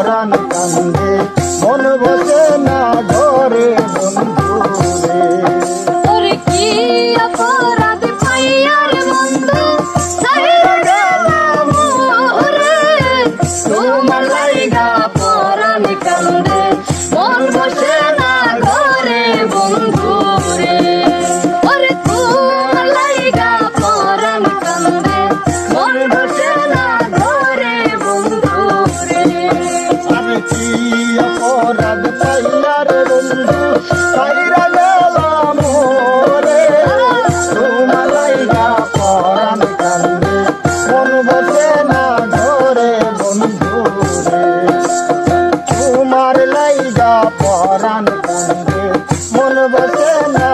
পরাণ কান্দে কান্দে মন বসে না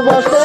বসে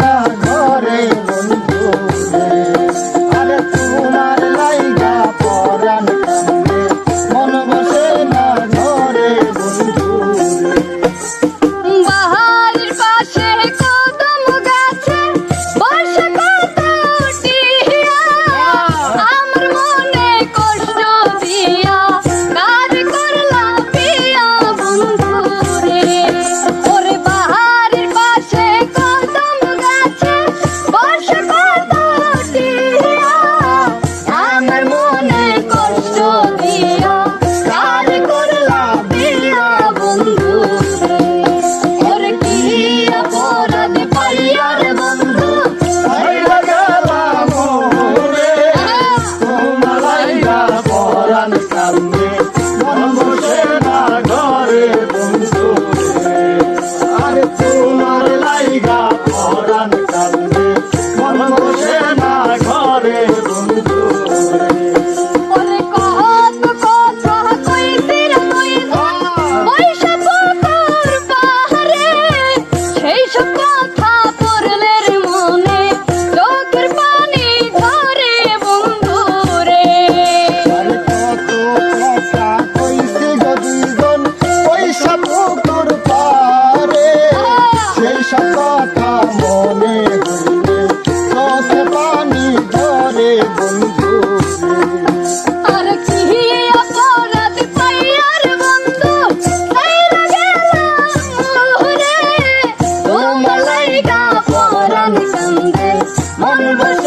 না ঘরে বন্ধু Hollywood.